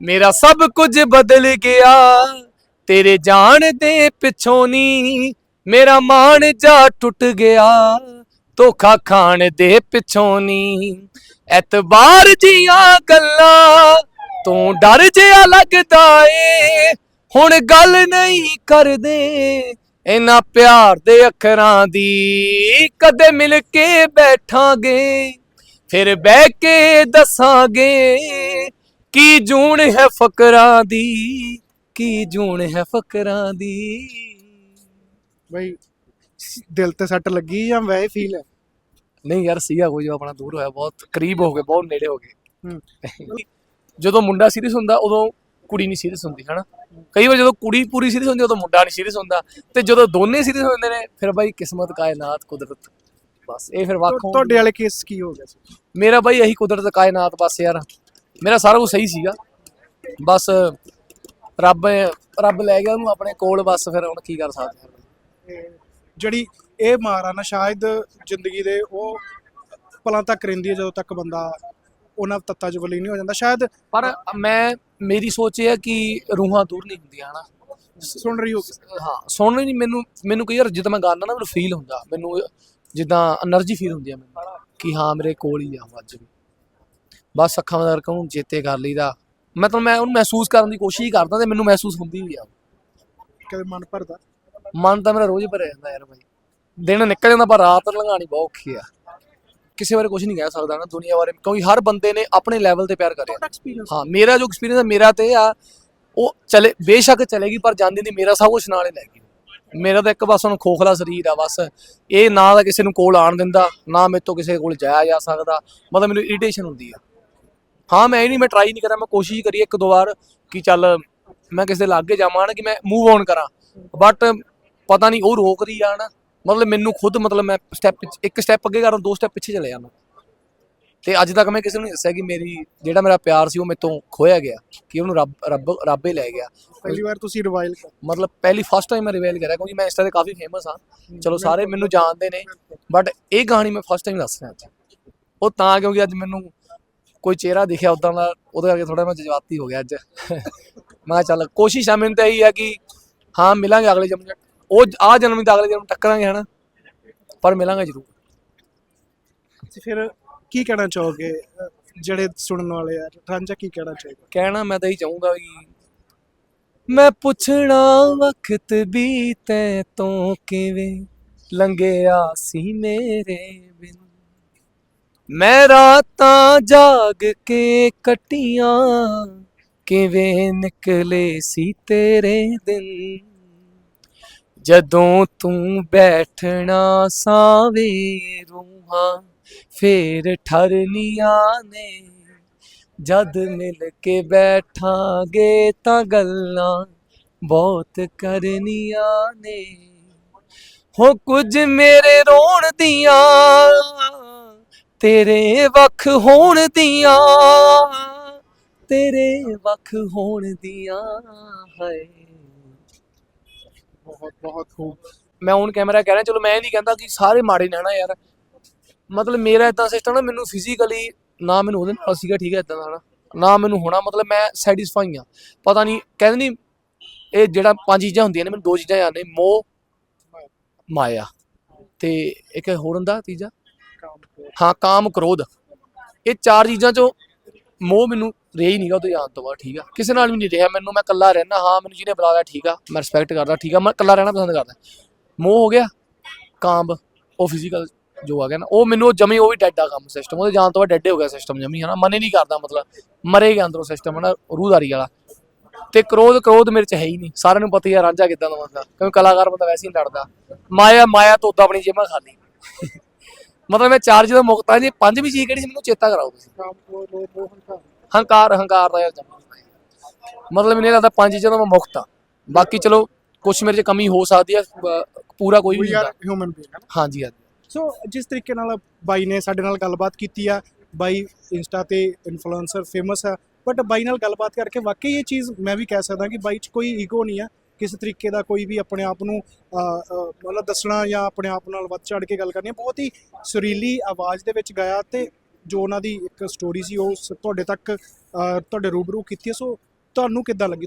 ਮੇਰਾ ਸਭ ਕੁਝ ਬਦਲ ਗਿਆ। ਤੇਰੇ ਜਾਣ ਦੇ ਪਿੱਛੋਂ ਨੀ ਮੇਰਾ ਮਾਣ ਜਾ ਟੁੱਟ ਗਿਆ। ਧੋਖਾ ਖਾਣ ਦੇ ਪਿੱਛੋਂ ਨੀ ਐਤਬਾਰ ਜੀਆਂ ਗੱਲਾਂ ਤੂੰ ਡਰ ਜਿਹਾ ਲੱਗਦਾ ਏ। ਹੁਣ ਗੱਲ ਨਹੀਂ ਕਰਦੇ ਇਹਨਾਂ ਪਿਆਰ ਦੇ ਅੱਖਰਾਂ ਦੀ। ਕਦੇ ਮਿਲ ਕੇ ਬੈਠਾਂਗੇ, ਫਿਰ ਬਹਿ ਕੇ ਦੱਸਾਂਗੇ। ਕੀ ਜੂਣ ਹੈ ਫਕਰਾਂ ਦੀ? ਕੀ ਜੂਣ ਹੈ ਫਕਰਾਂ ਦੀ? ਬਈ ਦਿਲ ਤੇ ਸੱਟ ਲੱਗੀ ਜਾਂ ਵੈਸੇ ਫੀਲ ਹੈ ਨਹੀਂ ਯਾਰ ਸੀਗਾ ਕੋਈ ਜੋ ਆਪਣਾ ਦੂਰ ਹੋਇਆ ਬਹੁਤ ਕਰੀਬ ਹੋ ਗਏ ਬਹੁਤ ਨੇੜੇ ਹੋ ਗਏ। ਜਦੋਂ ਮੁੰਡਾ ਸੀਰੀਅਸ ਹੁੰਦਾ ਉਦੋਂ ਕੁੜੀ ਨਹੀਂ ਸੀਰੀਅਸ ਹੁੰਦੀ ਹਨਾ? ਕਈ ਵਾਰ ਜਦੋਂ ਕੁੜੀ ਪੂਰੀ ਸੀਰੀਅਸ ਹੁੰਦੀ ਉਦੋਂ ਮੁੰਡਾ ਨਹੀਂ ਸੀਰੀਅਸ ਹੁੰਦਾ। ਤੇ ਜਦੋਂ ਦੋਨੇ ਸੀਰੀਅਸ ਹੁੰਦੇ ਨੇ ਫਿਰ ਬਾਈ ਕਿਸਮਤ ਕਾਇਨਾਤ ਕੁਦਰਤ ਬਸ। ਇਹ ਫਿਰ ਹੋਣ ਤੁਹਾਡੇ ਵਾਲੇ ਕੇਸ ਕੀ ਹੋ ਗਿਆ ਸੀ ਮੇਰਾ ਬਾਈ ਇਹੀ ਕੁਦਰਤ ਕਾਇਨਾਤ ਬਸ ਯਾਰ। ਮੇਰਾ ਸਾਰਾ ਕੁਝ ਸਹੀ ਸੀਗਾ। ਬਸ ਰੱਬ ਰੱਬ ਲੈ ਗਿਆ ਉਹਨੂੰ ਆਪਣੇ ਕੋਲ ਬਸ ਫਿਰ ਹੁਣ ਕੀ ਕਰ ਸਕਦੇ ਜਿਹੜੀ ਇਹ ਮਾਰ ਆ ਨਾ ਸ਼ਾਇਦ ਜ਼ਿੰਦਗੀ ਦੇ ਉਹ ਪਲਾਂ ਤੱਕ ਰਹਿੰਦੀ ਹੈ ਜਦੋਂ ਤੱਕ ਬੰਦਾ ਉਹਨਾਂ ਤੱਤਾਂ 'ਚ ਵਲੀ ਨਹੀਂ ਹੋ ਜਾਂਦਾ। ਸ਼ਾਇਦ ਪਰ ਮੈਂ ਮੇਰੀ ਸੋਚ ਇਹ ਹੈ ਕਿ ਰੂਹਾਂ ਦੂਰ ਨਹੀਂ ਹੁੰਦੀਆਂ ਹਨਾ। ਸੁਣ ਰਹੀ ਹੋ ਹਾਂ ਸੁਣ ਨਹੀਂ ਮੈਨੂੰ ਮੈਨੂੰ ਕਈ ਵਾਰ ਜਦੋਂ ਮੈਂ ਗਾਣਾ ਨਾ ਮੈਨੂੰ ਫੀਲ ਹੁੰਦਾ। ਮੈਨੂੰ ਜਿੱਦਾਂ એનર્ਜੀ ਫੀਲ ਹੁੰਦੀ ਹੈ ਮੈਨੂੰ ਕਿ ਹਾਂ ਮੇਰੇ ਕੋਲ ਹੀ ਆ ਅੱਜ ਵੀ। ਬਸ ਅੱਖਾਂ ਬੰਦ ਕਰਕੇ ਉਹਨੂੰ ਚੇਤੇ ਕਰ ਲਈਦਾ। ਮੈਂ ਤਾਂ ਮੈਂ ਉਹਨੂੰ ਮਹਿਸੂਸ ਕਰਨ ਦੀ ਕੋਸ਼ਿਸ਼ ਕਰਦਾ ਤੇ ਮੈਨੂੰ ਮਹਿਸੂਸ ਹੁੰਦੀ ਵੀ ਆ। ਕਦੇ ਮਨ ਭਰਦਾ? ਮਨ ਤਾਂ ਮੇਰਾ ਰੋਜ਼ ਭਰਿਆ ਜਾਂਦਾ ਯਾਰ ਭਾਈ ਦਿਨ ਨਿਕਲ ਜਾਂਦਾ ਪਰ ਰਾਤ ਲੰਘਾਣੀ ਬਹੁਤ ਔਖੀ ਆ। ਕਿਸੇ ਬਾਰੇ ਕੁਝ ਨਹੀਂ ਕਹਿ ਸਕਦਾ ਨਾ ਦੁਨੀਆ ਬਾਰੇ ਕਿਉਂਕਿ ਹਰ ਬੰਦੇ ਨੇ ਆਪਣੇ ਲੈਵਲ ਤੇ ਪਿਆਰ ਕਰਿਆ। ਹਾਂ ਮੇਰਾ ਜੋ ਐਕਸਪੀਰੀਅੰਸ ਹੈ ਮੇਰਾ ਤੇ ਆ ਉਹ ਚਲੇ ਬੇਸ਼ੱਕ ਚਲੇਗੀ ਪਰ ਜਾਂਦੀ ਨਹੀਂ ਮੇਰਾ ਸਭ ਕੁਝ ਨਾਲ ਹੀ ਲੈ ਗਈ। ਮੇਰਾ ਤਾਂ ਇੱਕ ਬਸ ਹੁਣ ਖੋਖਲਾ ਸਰੀਰ ਆ ਬਸ। ਇਹ ਨਾ ਤਾਂ ਕਿਸੇ ਨੂੰ ਕੋਲ ਆਣ ਦਿੰਦਾ ਨਾ ਮੇਰੇ ਤੋਂ ਕਿਸੇ ਕੋਲ ਜਾਇਆ ਜਾ ਸਕਦਾ। ਮਤਲਬ ਮੈਨੂੰ ਇਰੀਟੇਸ਼ਨ ਹੁੰਦੀ ਆ। ਹਾਂ ਮੈਂ ਇਹ ਨਹੀਂ ਮੈਂ ਟਰਾਈ ਨਹੀਂ ਕਰਾਂ ਮੈਂ ਕੋਸ਼ਿਸ਼ ਕਰੀ ਇੱਕ ਦੋ ਵਾਰ ਕਿ ਚੱਲ ਮੈਂ ਕਿਸੇ ਦੇ ਲਾਗੇ ਜਾਵਾਂ ਨਾ ਕਿ ਮੈਂ ਮੂਵ ਔਨ ਕਰਾਂ। ਬਟ ਪਤਾ ਨਹੀਂ ਉਹ ਰੋਕ ਰਹੀ ਆ ਨਾ। ਮਤਲਬ ਮੈਨੂੰ ਖੁਦ ਮਤਲਬ ਮੈਂ ਸਟੈਪ ਇੱਕ ਸਟੈਪ ਅੱਗੇ ਕਰਾਂ ਦੋ ਸਟੈਪ ਪਿੱਛੇ ਚਲੇ ਜਾਂਦਾ। ਤੇ ਅੱਜ ਤੱਕ ਮੈਂ ਕਿਸੇ ਨੂੰ ਨਹੀਂ ਦੱਸਿਆ ਕਿ ਮੇਰੀ ਜਿਹੜਾ ਮੇਰਾ ਪਿਆਰ ਸੀ ਉਹ ਮੇਰੇ ਤੋਂ ਖੋਇਆ ਗਿਆ। ਕਿ ਉਹਨੂੰ ਰੱਬ ਰੱਬ ਰੱਬ ਲੈ ਗਿਆ। ਪਹਿਲੀ ਵਾਰ ਤੁਸੀਂ ਰਿਵਾਈਲ ਮਤਲਬ ਪਹਿਲੀ ਫਸਟ ਟਾਈਮ ਮੈਂ ਰਿਵੇਲ ਕਰਿਆ ਕਿਉਂਕਿ ਮੈਂ ਇੰਸਟਾ ਤੇ ਕਾਫੀ ਫੇਮਸ ਹਾਂ। ਚਲੋ ਸਾਰੇ ਮੈਨੂੰ ਜਾਣਦੇ ਨੇ। ਬਟ ਇਹ ਕਹਾਣੀ ਮੈਂ ਫਸਟ ਟਾਈਮ ਦੱਸ ਰਿਹਾ ਅੱਜ। ਉਹ ਤਾਂ ਕਿਉਂਕਿ ਅੱਜ ਮੈਨੂੰ ਕੋਈ ਚਿਹਰਾ ਦਿਖਿਆ ਉਦਾਂ ਦਾ ਉਹਦੇ ਕਰਕੇ ਥੋੜਾ ਮੈਂ ਜਜ਼ਬਾਤੀ ਹੋ ਗਿਆ ਅੱਜ। ਮੈਂ ਚੱਲ ਕੋਸ਼ਿਸ਼ ਆ ਮੈਨੂੰ ਤਾਂ ਇਹੀ ਹੈ ਕਿ ਹਾਂ ਮਿਲਾਂਗੇ ਅਗਲੇ ਜਨਮ। ਉਹ ਆ ਜਨਮ ਦਾ ਅਗਲੇ ਜਨਮ ਟੱਕਰਾਂਗੇ ਹਨਾ? ਪਰ ਮਿਲਾਂਗੇ ਜ਼ਰੂਰ। ਤੇ ਫਿਰ ਕੀ ਕਹਿਣਾ ਚਾਹੋਗੇ? ਜਿਹੜੇ ਸੁਣਨ ਵਾਲੇ ਆ ਰਾਂਝਾ ਕੀ ਕਹਿਣਾ ਚਾਹੇਗਾ? ਕਹਿਣਾ ਮੈਂ ਤਾਂ ਇਹੀ ਚਾਹੂੰਗਾ ਕਿ ਮੈਂ ਪੁੱਛਣਾ ਵਕਤ ਬੀਤੇ ਤੋਂ ਕਿਵੇਂ? ਲੰਘਿਆ ਸੀ ਮੇਰੇ ਬਿਨ। ਮੈਂ ਰਾਤਾਂ ਜਾਗ ਕੇ ਕਟੀਆਂ, ਕਿਵੇਂ ਨਿਕਲੇ ਸੀ ਤੇਰੇ ਦਿਨ ਜਦੋਂ ਤੂੰ ਬੈਠਣਾ ਸਾਵੇ ਰੂਹਾਂ, ਫੇਰ ਠਰਨੀਆਂ ਨੇ। ਜਦ ਮਿਲ ਕੇ ਬੈਠਾਂਗੇ ਤਾਂ ਗੱਲਾਂ ਬਹੁਤ ਕਰਨੀਆਂ ਨੇ। ਹੋ ਕੁਝ ਮੇਰੇ ਰੋਣ ਦੀਆਂ ਤੇਰੇ ਵੱਖ ਹੋਣ ਦੀਆਂ ਤੇਰੇ ਵੱਖ ਹੋਣ ਦੀਆਂ ਹਾਏ। ਬਹੁਤ ਬਹੁਤ ਖੂਬ। ਮੈਂ ਹੁਣ ਕੈਮਰਾ ਕਹਿ ਰਿਹਾ ਚਲੋ ਮੈਂ ਇਹ ਨਹੀਂ ਕਹਿੰਦਾ ਕਿ ਸਾਰੇ ਮਾੜੇ ਨੇ ਹਨਾ ਯਾਰ। ਮਤਲਬ ਮੇਰਾ ਇਦਾਂ ਸਿਸਟਮ ਨਾ ਮੈਨੂੰ ਫਿਜ਼ੀਕਲੀ ਨਾ ਮੈਨੂੰ ਉਹਦੇ ਨਾਲ ਸੀਗਾ ਠੀਕ ਹੈ ਇਦਾਂ ਦਾ ਨਾ ਮੈਨੂੰ ਹੋਣਾ ਮਤਲਬ ਮੈਂ ਸੈਟੀਸਫਾਈ ਆ ਪਤਾ ਨਹੀਂ ਕਹਿੰਦੇ ਨਹੀਂ ਇਹ ਜਿਹੜਾ ਪੰਜ ਚੀਜ਼ਾਂ ਹੁੰਦੀਆਂ ਨੇ ਮੈਨੂੰ ਦੋ ਚੀਜ਼ਾਂ ਯਾਦ ਨੇ ਮੋਹ ਮਾਇਆ। ਤੇ ਇੱਕ ਹੋਰ ਹੁੰਦਾ ਤੀਜਾ। ਹਾਂ, ਕਾਮ ਕ੍ਰੋਧ। ਇਹ ਚਾਰ ਚੀਜ਼ਾਂ ਚੋਂ ਮੋਹ ਮੈਨੂੰ ਰਿਹਾ ਹੀ ਨਹੀਂਗਾ, ਉਹ ਜਾਣ ਤੋਂ ਬਾਅਦ, ਠੀਕ ਆ। ਕਿਸੇ ਨਾਲ ਵੀ ਨਹੀਂ ਰਿਹਾ, ਮੈਨੂੰ, ਮੈਂ ਇਕੱਲਾ ਰਹਿਣਾ ਹਾਂ, ਮੈਨੂੰ ਜਿਹਨੇ ਬੁਲਾਇਆ, ਠੀਕ ਆ, ਮੈਂ ਰਿਸਪੈਕਟ ਕਰਦਾ, ਠੀਕ ਆ, ਮੈਂ ਇਕੱਲਾ ਰਹਿਣਾ ਪਸੰਦ ਕਰਦਾ। ਮੋਹ ਹੋ ਗਿਆ, ਕਾਮ, ਉਹ ਫਿਜ਼ੀਕਲ ਜੋ ਆ ਗਿਆ ਨਾ, ਉਹ ਮੈਨੂੰ ਜਮੀ, ਉਹ ਵੀ ਡੈਡ ਆ ਕੰਮ ਸਿਸਟਮ ਉਹਦੇ ਜਾਣ ਤੋਂ ਬਾਅਦ ਡੈਡ ਹੋ ਗਿਆ ਸਿਸਟਮ ਜਮੀ, ਹਨਾ। ਮਨ ਹੀ ਨਹੀਂ ਕਰਦਾ, ਮਤਲਬ, ਮਰੇ ਗਿਆ ਅੰਦਰੋਂ ਸਿਸਟਮ ਹਨਾ, ਰੂਹਦਾਰੀ ਵਾਲਾ। ਤੇ ਕ੍ਰੋਧ ਕ੍ਰੋਧ ਮੇਰੇ ਚ ਹੈ ਹੀ ਨਹੀਂ, ਸਾਰਿਆਂ ਨੂੰ ਪਤਾ ਹੀ ਆ, ਰਾਂਝਾ ਕਿਦਾਂ ਦਾ ਬੰਦਾ, ਕਿਉਂਕਿ ਕਲਾਕਾਰ ਬੰਦਾ ਵੈਸੇ ਹੀ ਲੜਦਾ। ਮਾਇਆ ਮਾਇਆ ਤੋਂ ਆਪਣੀ ਜੇਬਾਂ ਖਾਲੀ। ਮਤਲਬ ਮੈਂ ਚਾਰ ਜਦੋਂ ਮੁਕਤ ਆ ਜੀ ਪੰਜਵੀਂ ਚੀਜ਼ ਕਿਹੜੀ ਸੀ ਮੈਨੂੰ ਚੇਤਾ ਕਰਾਓ ਤੁਸੀਂ। ਕੰਮ ਹੰਕਾਰ ਹੰਕਾਰ ਹੰਕਾਰ ਦਾ ਯਾਰ ਜਮਾ ਮਤਲਬ ਮੈਨੂੰ ਇਹ ਲੱਗਦਾ ਪੰਜ ਚੀਜ਼ਾਂ ਤੋਂ ਮੈਂ ਮੁਕਤ ਆ। ਬਾਕੀ ਚਲੋ ਕੁਛ ਮੇਰੇ ਚ ਕਮੀ ਹੋ ਸਕਦੀ ਹੈ ਬ- ਪੂਰਾ ਕੋਈ ਵੀ ਨਹੀਂ ਆਰ ਹੁੰਦਾ। ਹਿਊਮਨ ਬੀਇੰਗ ਹਾਂਜੀ ਹਾਂਜੀ। ਸੋ ਜਿਸ ਤਰੀਕੇ ਨਾਲ ਬਾਈ ਨੇ ਸਾਡੇ ਨਾਲ ਗੱਲਬਾਤ ਕੀਤੀ ਆ ਬਾਈ ਇੰਸਟਾ ਤੇ ਇਨਫਲੂਐਂਸਰ ਫੇਮਸ ਆ ਬਟ ਬਾਈ ਨਾਲ ਗੱਲਬਾਤ ਕਰਕੇ ਵਾਕਈ ਇਹ ਚੀਜ਼ ਮੈਂ ਵੀ ਕਹਿ ਸਕਦਾ ਕਿ ਬਾਈ 'ਚ ਕੋਈ ਈਗੋ ਨਹੀਂ ਆ। ਕਿਸੇ ਤਰੀਕੇ ਦਾ ਕੋਈ ਵੀ ਆਪਣੇ ਆਪ ਨੂੰ ਮਤਲਬ ਦੱਸਣਾ ਜਾਂ ਆਪਣੇ ਆਪ ਨਾਲ ਵੱਧ ਚੜ ਕੇ ਗੱਲ ਕਰਨੀ ਬਹੁਤ ਹੀ ਸੁਰੀਲੀ ਆਵਾਜ਼ ਦੇ ਵਿੱਚ ਗਾਇਆ ਤੇ ਜੋ ਉਹਨਾਂ ਦੀ ਇੱਕ ਸਟੋਰੀ ਸੀ, ਉਹ ਸ- ਤੁਹਾਡੇ ਤੱਕ ਤੁਹਾਡੇ ਰੂਬਰੂ ਕੀਤੀ ਹੈ। ਸੋ ਤੁਹਾਨੂੰ ਕਿੱਦਾਂ ਲੱਗੀ?